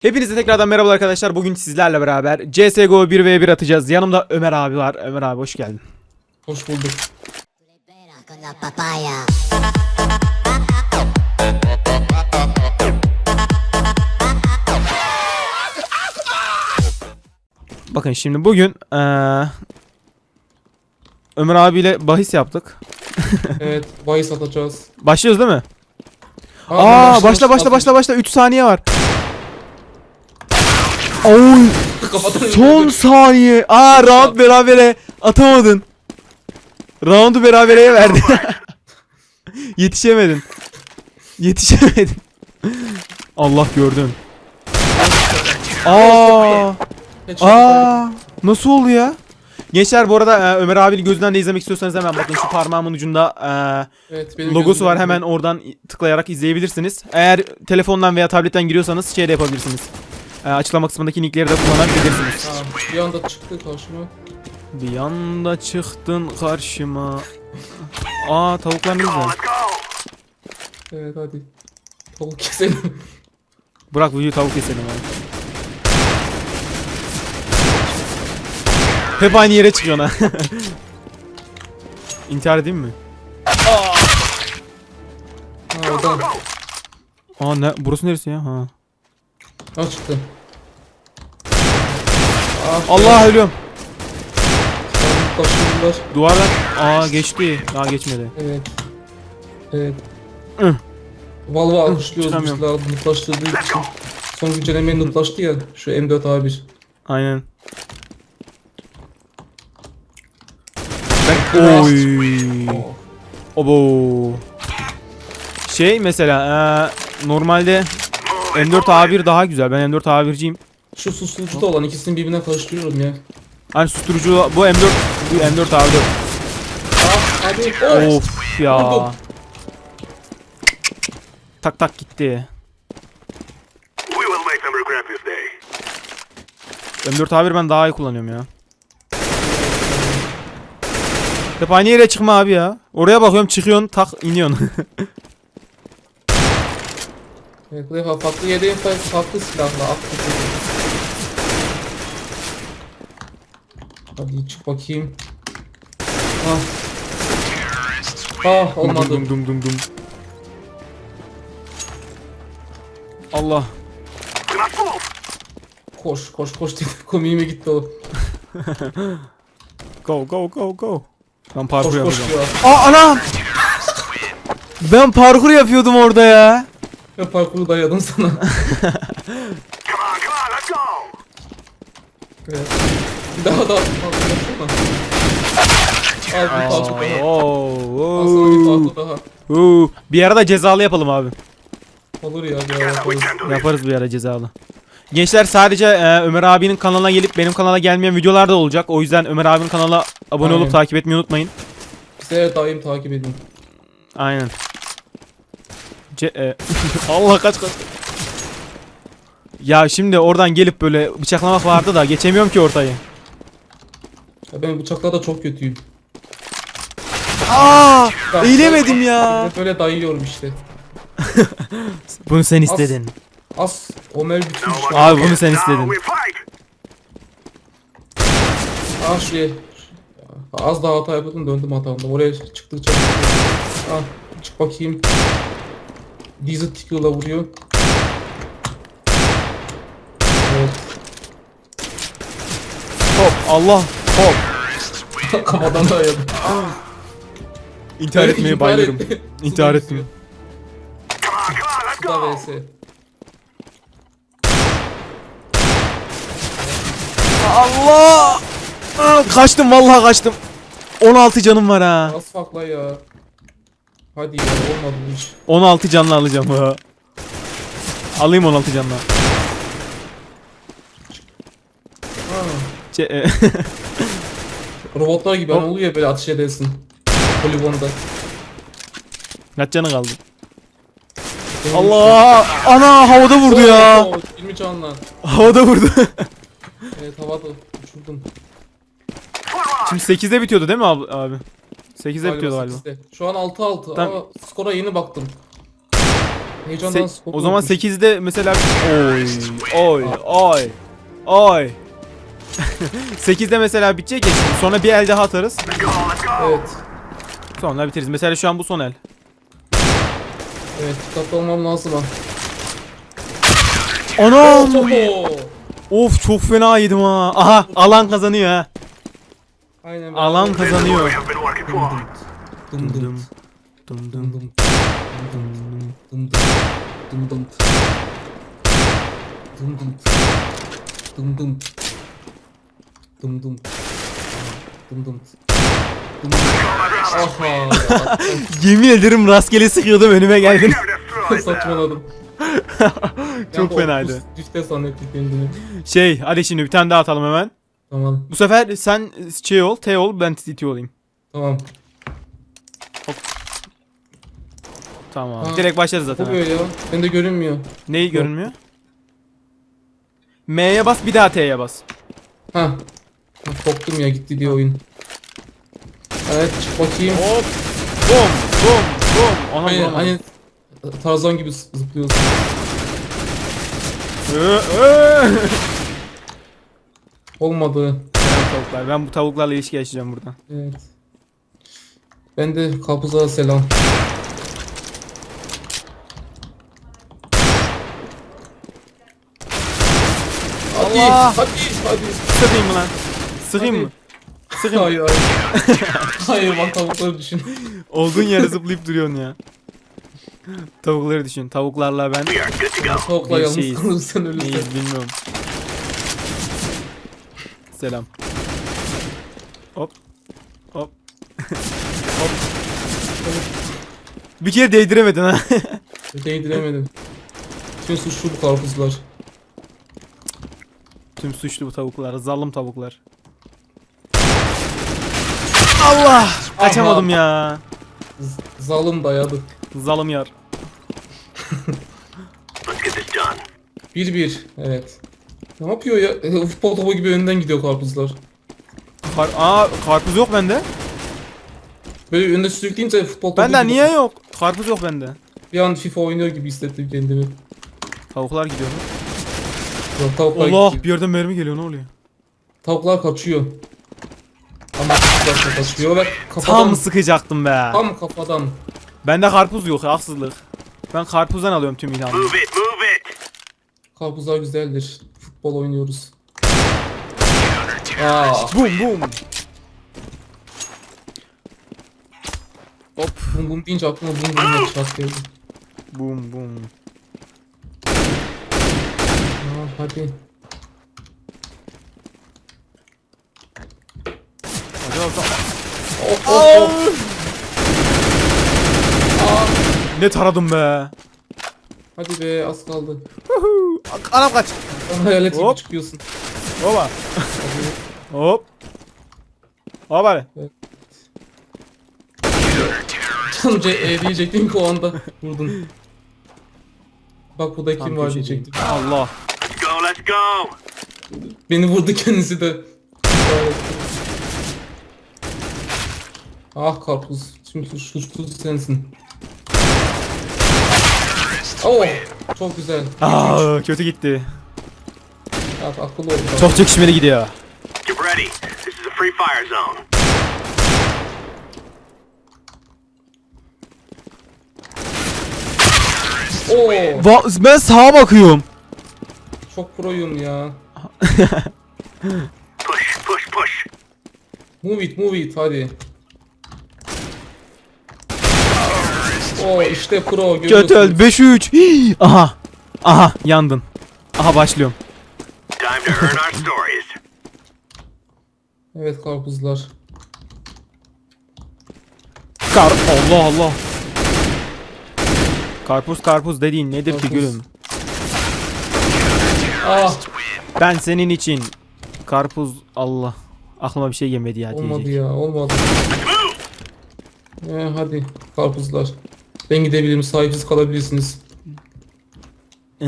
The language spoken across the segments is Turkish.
Hepinize tekrardan merhaba arkadaşlar. Bugün sizlerle beraber CSGO 1v1 atacağız. Yanımda Ömer abi var. Ömer abi hoş geldin. Hoş bulduk. Bakın şimdi bugün eee Ömer abiyle bahis yaptık. Evet, bahis atacağız. Başlıyoruz değil mi? Aa, Aa başla başla başla başla 3 saniye var. Oy son saniye. Aa round berabere atamadın. Roundu berabereye verdi. Yetişemedin. Yetişemedin. Allah gördün. Aa. Aa, nasıl oldu ya? Gençler bu arada e, Ömer abinin gözünden de izlemek istiyorsanız hemen bakın şu parmağımın ucunda Evet, e, benim logosu var hemen oradan tıklayarak izleyebilirsiniz. Eğer telefondan veya tabletten giriyorsanız şey de yapabilirsiniz. E, açıklama kısmındaki linkleri de kullanabilirsiniz. Ha, bir anda çıktı karşıma. Bir yanda çıktın karşıma. Aa tavuklar ne güzel. Evet hadi. Tavuk keselim. Bırak videoyu tavuk keselim abi. Hep aynı yere çıkıyorsun ha. İntihar edeyim mi? oradan. Aa ne burası neresi ya? Ha. Ha çıktı. Ah, Allah ölüyorum. Taşıyorlar. Duvardan aa geçti. Aa geçmedi. Evet. Evet. Hı. Valve alkışlıyoruz çıkamıyorum. bizler mutlaştırdığı için. Son güncellemeyi mutlaştı ya şu M4 A1. Aynen. Oy. Obo. Şey mesela eee, normalde M4 A1 daha güzel. Ben M4 A1'ciyim. Şu susturucu da olan ikisini birbirine karıştırıyorum ya. Hani susturucu bu M4 bu M4 A4. Ah hadi. Oh. Of ya. Vurdum. Tak tak gitti. We will make them regret this day. M4 A1 ben daha iyi kullanıyorum ya. Hep aynı yere çıkma abi ya. Oraya bakıyorum çıkıyorsun tak iniyorsun. Evet, bu defa farklı yerdeyim farklı, silahla aktif Hadi çık bakayım. Ah. Ah olmadı. Dum dum dum dum. Allah. Koş koş koş dedi. Komiğime gitti o. Go go go go. Ben parkur Koş koş yapacağım. ya. Aa anam. Ben parkur yapıyordum orada ya. Ya parkuru dayadım sana. Come on, come on, let's go. evet. Bir daha daha parkur yapsana. Al bir parkur daha. Oo, Al sana bir oo, parkur daha. oo. Bir ara da cezalı yapalım abi. Olur ya bir ara yaparız. bir ara cezalı. Gençler sadece e, Ömer abinin kanalına gelip benim kanala gelmeyen videolar da olacak. O yüzden Ömer abinin kanala abone olup Aynen. takip etmeyi unutmayın. Bize daim takip edin. Aynen. Ce e, Allah kaç kaç. Ya şimdi oradan gelip böyle bıçaklamak vardı da geçemiyorum ki ortayı. Ya ben bıçaklarda çok kötüyüm. Aa! Ya, Eğilemedim ya. Hep Böyle dayıyorum işte. Bunu sen istedin. As Ömer bütün one Abi bunu sen istedin. Ah şuraya. Az daha hata yapıyordum döndüm hatamdan. Oraya çıktıkça. Ah çık bakayım. Diesel ticker'la vuruyor. Evet. Hop Allah hop. Kafadan da yedim. İntihar etmeye bayılırım. İntihar ettim. Go. vs. Allah! Aa, kaçtım vallahi kaçtım. 16 canım var ha. Az fakla ya. Hadi ya olmadı bu iş. 16 canlı alacağım ha. Alayım 16 canlı. Ha. Ce- e, Robotlar gibi hani oluyor böyle ateş edersin. Poligonda. Kaç canı kaldı? Benim Allah! Ana havada vurdu ya. Oo, 20 canla. Havada vurdu. Evet havada uçurdum. Şimdi 8'de bitiyordu değil mi abi? abi? 8'de Galiba bitiyordu galiba. sekizde. Şu an 6-6 Tamam. ama skora yeni baktım. Heyecandan Se- o zaman unutmuş. 8'de mesela oy oy oy oy 8'de mesela bitecek ya şimdi. Sonra bir el daha atarız. Evet. Sonra bitiririz. Mesela şu an bu son el. Evet dikkatli olmam lazım ha. Anam! Oho! Of çok fena yedim ha. Aha alan kazanıyor ha. Aynen. Alan kazanıyor. Dım dım. Dım Dım dım. dım. Dım dım. Dım dım. Dım dım. Dım dım. Dım dım. Dım dım. Dım dım. Aha. Yemin ederim rastgele sıkıyordum önüme geldin. Saçmaladım. Çok fenaydı. Düşte zannettik kendini. Şey hadi şimdi bir tane daha atalım hemen. Tamam. Bu sefer sen şey ol, T ol, ben Titi olayım. Tamam. Tamam. Ha, Direkt başlarız Bu zaten. böyle ya. Bende görünmüyor. Neyi görünmüyor? M'ye bas bir daha T'ye bas. Ha. Korktum ya gitti diye oyun. Evet çık bakayım. Hop. Bum bum bum. Ona Hani, vuramadım. hani Tarzan gibi zı- zıplıyorsun. Ö, ö. Olmadı. Tavuklar. Ben bu tavuklarla ilişki yaşayacağım buradan. Evet. Ben de Kapuz'a selam. Hadi, Allah! hadi, hadi. Sıkayım mı lan? Sıkayım Hadi. mı? Sıkayım mı? Hayır, hayır. hayır bak tavukları düşün. Olduğun yere zıplayıp duruyorsun ya. Tavukları düşün. Tavuklarla ben. Tavukla Bir yalnız şeyiz. kalırsan ölürsen. neyiz bilmiyorum. Selam. Hop. Hop. Bir kere değdiremedin ha. Değdiremedim. Tüm suçlu bu karpuzlar. Tüm suçlu bu tavuklar. Zalim tavuklar. Allah! Kaçamadım ya. Z- zalim dayadı. Zalim yar. Let's get this done. 1-1. Evet. Ne yapıyor ya? E, Futbol topu gibi önden gidiyor karpuzlar. Kar Aa karpuz yok bende. Böyle önde sürükleyince futbol topu Bende gibi- niye yok? Karpuz yok bende. Bir an FIFA oynuyor gibi hissettim kendimi. Tavuklar gidiyor mu? Yok, tavuklar Allah gidiyor. bir yerden mermi geliyor ne oluyor? Tavuklar kaçıyor. Ama tavuklar da kaçıyor ve kafadan... Tam sıkacaktım be. Tam kafadan. Bende karpuz yok haksızlık. Ben karpuzdan alıyorum tüm ilhamı. Move it, move it. Karpuzlar güzeldir. Futbol oynuyoruz. Aa, Bum bum. Hop. bum bum deyince aklıma bum bum headshot geldi. Bum bum. Aa, hadi. Hadi orta. Oh, oh, oh. Ne taradım be. Hadi be az kaldı. Anam kaç. Sen hayalet gibi Hop. çıkıyorsun. Hopa. Hop. Hop hadi. Tam C e diyecektim ki o anda vurdun. Bak bu da Tam kim var diyecektim. Allah. Let's go, let's go. Beni vurdu kendisi de. Ah karpuz. Şimdi suç- suçlu sensin. Oh, çok güzel. Aa, kötü gitti. Bak akıllı ol. Çok çekişmeli gidiyor. Get ready. This is a free fire zone. Oo, Va ben sağa bakıyorum. çok proyum ya. Push, push, push. Move it, move it hadi. Oo işte pro Kötü görüyorsunuz. öl 5-3. Hii, Aha. Aha yandın. Aha başlıyorum. Time to earn our stories. Evet karpuzlar. Kar Allah Allah. Karpuz karpuz dediğin nedir ki Karpuz. gülüm? Ah Ben senin için karpuz Allah. Aklıma bir şey gelmedi ya olmadı diyecek. ya olmadı. Ee, hadi karpuzlar. Ben gidebilirim sahipsiz kalabilirsiniz.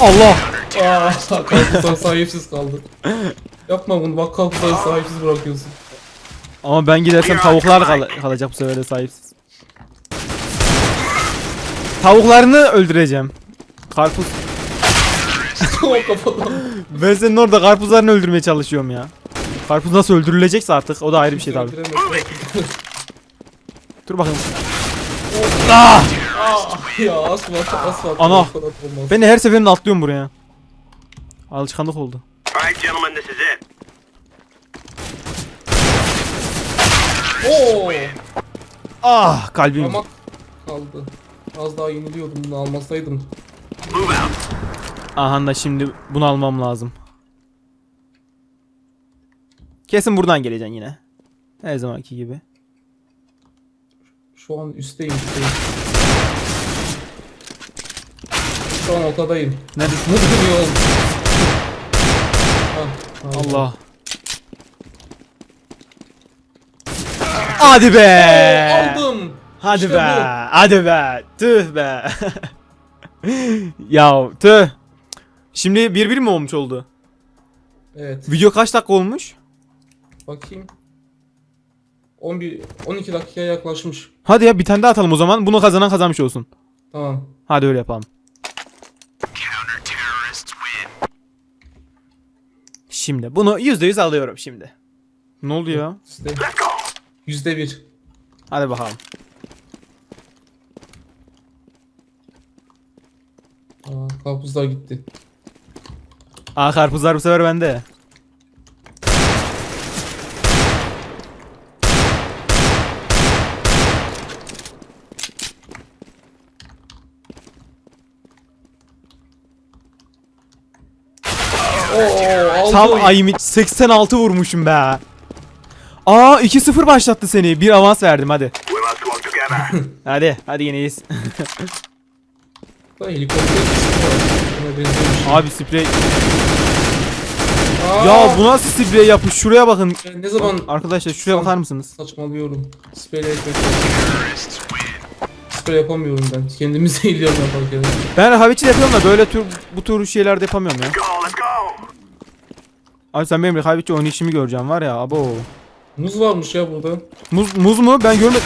Allah. Aa karpuzlar sahipsiz kaldı. Yapma bunu bak karpuzları sahipsiz bırakıyorsun. Ama ben gidersem tavuklar kal- kalacak bu sefer de sahipsiz. Tavuklarını öldüreceğim. Karpuz. o. Ben senin orada karpuzlarını öldürmeye çalışıyorum ya. Karpuz nasıl öldürülecekse artık o da ayrı bir şey tabii. Dur bakayım. Ah! Ah ya asfalt asfalt. Ana. Ben de her seferinde atlıyorum buraya. Alışkanlık oldu. Alright, gentlemen, this is it. Oo. Ah kalbim. Ama kaldı. Az daha yeniliyordum bunu almasaydım. Aha da şimdi bunu almam lazım. Kesin buradan geleceksin yine. Her zamanki gibi. Şu an üstteyim üstteyim. Şu an ortadayım. Ne dönüyor oğlum? Ah, Allah. Hadi be. Aldım. Hadi İşte be. bu. Hadi be. Tüh be. ya tüh. Şimdi 1-1 mi olmuş oldu? Evet. Video kaç dakika olmuş? Bakayım. 11 12 dakikaya yaklaşmış. Hadi ya bir tane daha atalım o zaman. Bunu kazanan kazanmış olsun. Tamam. Hadi öyle yapalım. Şimdi bunu %100 alıyorum şimdi. Ne oldu ya? İşte Let's go. yüzde bir. Hadi bakalım. Aa, karpuzlar gitti. Aa karpuzlar bu sefer bende. Oo. Tam ayımı 86 vurmuşum be. Aa 2-0 başlattı seni. Bir avans verdim hadi. Hadi hadi yine iyiyiz. Da helikopter. Buna benziyormuş. Abi sprey. Aa, Ya bu nasıl sprey yapmış? Şuraya bakın. ben ne zaman Arkadaşlar şuraya bakar mısınız? saçmalıyorum. Sprey etmek. Sprey yapamıyorum ben. Kendimi zehirliyorum yaparken. Ben de yapıyorum da böyle tür bu tür şeyler de yapamıyorum ya. Abi sen benim rekabetçi oynayışımı göreceksin var ya abo. Muz varmış ya burada. Muz, muz mu? Ben görmedim.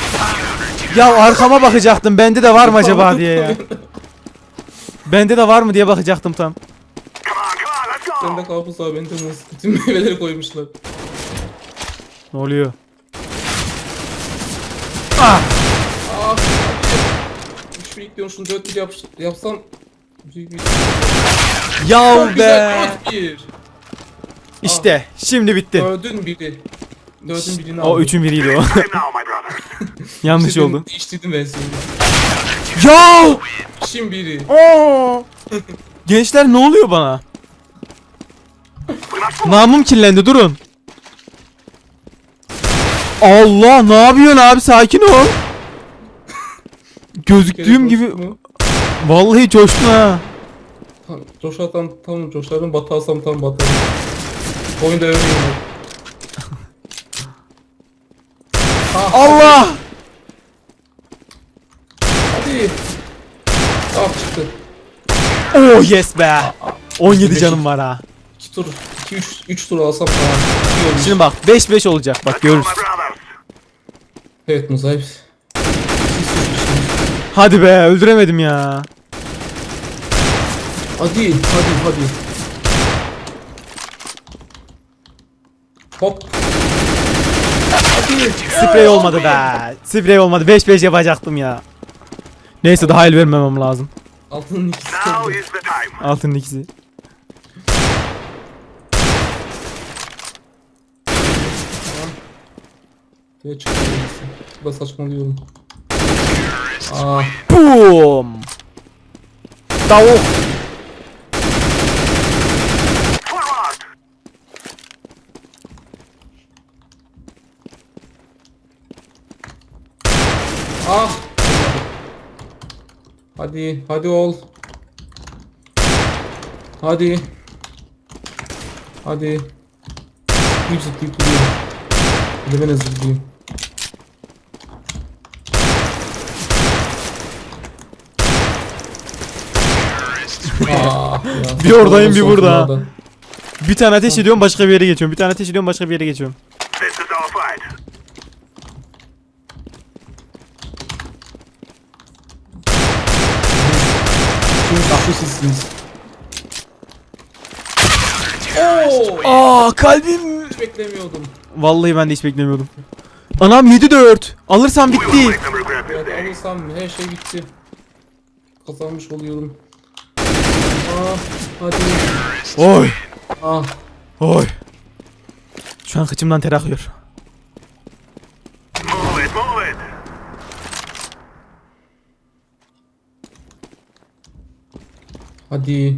Ya arkama bakacaktım. Bende de var mı acaba diye ya. Bende de var mı diye bakacaktım tam. Come on, let's go. Bende muz. Bütün meyveleri koymuşlar. Ne oluyor? Ah! Aa, 3 bir diyorum şunu 4 bir yap, yapsam büyük bir... Ya Çok be. güzel 4 bir. İşte şimdi bitti. Dördün biri. Dördün birini O üçün biriydi o. Yanlış oldu. Değiştirdim ben seni. Ya! İşin biri. Oo! Gençler ne oluyor bana? Namım kirlendi durun. Allah ne yapıyorsun abi sakin ol. Gözüktüğüm gibi vallahi coştun ha. Tam, coşarsam tam coşarım, batarsam tam batarım. Oyunda öyleyim. Ah, Allah! Hadi. Ah çıktı. Oh yes be. 17 Beş- canım var ha. 2 tur, 2 3 3 tur alsam. İyi olmuş. Şimdi bak 5-5 olacak bak görürüz. Evet Muzayip. Hadi be öldüremedim ya. Hadi, hadi, hadi. Hop. Hadi. Sprey olmadı be. Sprey olmadı 5-5 yapacaktım ya. Neyse daha el vermemem lazım. Altının ikisi Now is the time. Altının ikisi. Ya çıktı. Bu da saçmalıyorum. Aa, Boom. Tavuk. Forward. ah. Hadi, hadi ol. Hadi. Hadi. Zıplayıp duruyor. Bir de ben de zıplayayım. Ah. Bir oradayım, bir burada. Bir tane ateş ediyorum başka bir yere geçiyorum. Bir tane ateş ediyorum başka bir yere geçiyorum. This is our fight. İşte sizsiniz. Oo! Aa kalbim. Hiç beklemiyordum. Vallahi ben de hiç beklemiyordum. Anam 7-4. Alırsam bitti. Evet alırsam her şey bitti. Kazanmış oluyorum. Ah hadi. Oy. Ah. Oy. Şu an kıçımdan ter akıyor. Move it, move it. Hadi.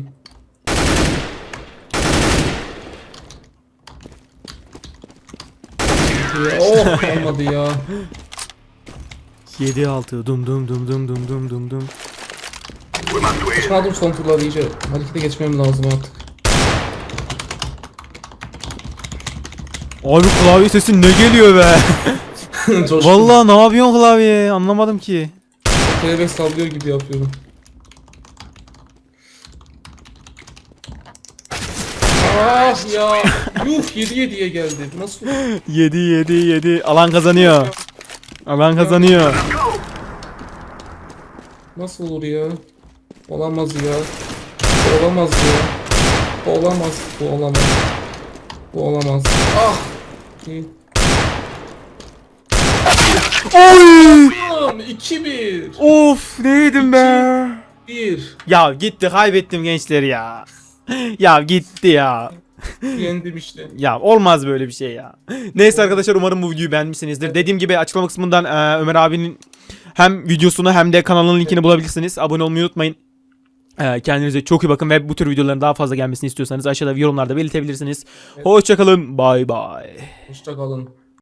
Oh olmadı ya. 7-6 dum dum dum dum dum dum dum dum. Win. Çıkardım son turları iyice. Harekete geçmem lazım artık. Abi klavye sesi ne geliyor be? Vallahi ne yapıyorsun klavye? Anlamadım ki. Kelebek sallıyor gibi yapıyorum. Ah ya. Yuh 7 7'ye geldi. Nasıl? 7 7 7 alan kazanıyor. Alan kazanıyor. Nasıl olur ya? Olamaz ya. Bu olamaz ya. Bu olamaz. Bu olamaz. Bu olamaz. Ah. İyi. Oy! Tamam 2-1. Of neydim be? 1. Ya gitti kaybettim gençleri ya. Ya gitti ya. Yendim işte. Ya olmaz böyle bir şey ya. Neyse arkadaşlar umarım bu videoyu beğenmişsinizdir. Dediğim gibi açıklama kısmından e, Ömer abinin hem videosunu hem de kanalının linkini bulabilirsiniz. Abone olmayı unutmayın. E, kendinize çok iyi bakın ve bu tür videoların daha fazla gelmesini istiyorsanız aşağıda yorumlarda belirtebilirsiniz. Hoşçakalın. Bay bay. Hoşça kalın.